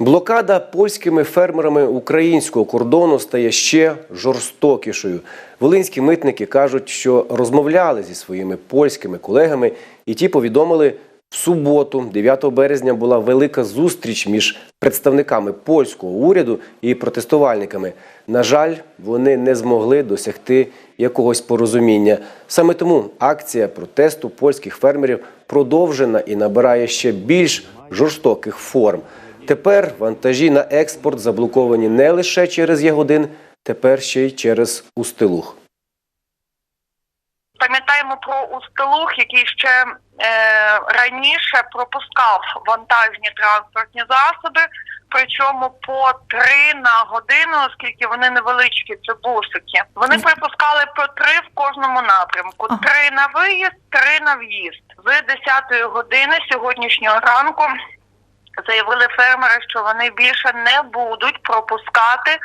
Блокада польськими фермерами українського кордону стає ще жорстокішою. Волинські митники кажуть, що розмовляли зі своїми польськими колегами, і ті повідомили, в суботу, 9 березня, була велика зустріч між представниками польського уряду і протестувальниками. На жаль, вони не змогли досягти якогось порозуміння. Саме тому акція протесту польських фермерів продовжена і набирає ще більш жорстоких форм. Тепер вантажі на експорт заблоковані не лише через Ягодин, тепер ще й через Устилух. Пам'ятаємо про Устилух, який ще е, раніше пропускав вантажні транспортні засоби, причому по три на годину, оскільки вони невеличкі, це бусики. Вони припускали по три в кожному напрямку: три на виїзд, три на в'їзд. З 10 години сьогоднішнього ранку заявили фермери, що вони більше не будуть пропускати е,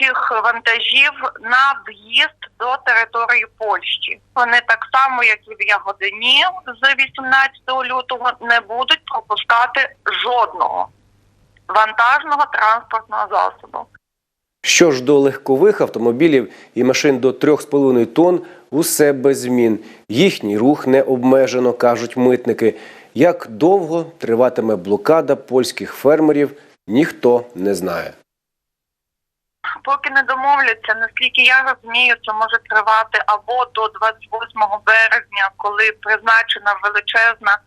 цих вантажів на в'їзд до території Польщі. Вони так само, як і в Ягодині з 18 лютого, не будуть пропускати жодного вантажного транспортного засобу. Що ж до легкових автомобілів і машин до 3,5 тонн, усе без змін. Їхній рух не обмежено, кажуть митники. Як довго триватиме блокада польських фермерів, ніхто не знає. Поки не домовляться, наскільки я розумію, це може тривати або до 28 березня, коли призначена величезна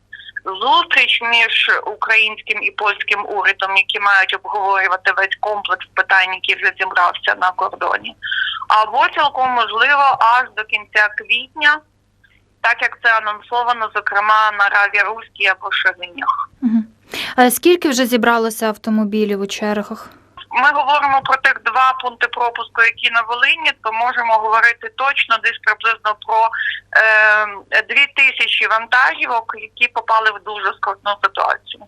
зустріч між українським і польським урядом, які мають обговорювати весь комплекс питань, який вже зібрався на кордоні, або цілком можливо аж до кінця квітня, так як це анонсовано, зокрема на Раві Руській або Шевенях. А скільки вже зібралося автомобілів у чергах? Ми говоримо про тих два пункти пропуску, які на Волині, то можемо говорити точно десь приблизно про е, дві тисячі вантажівок, які попали в дуже скрутну ситуацію.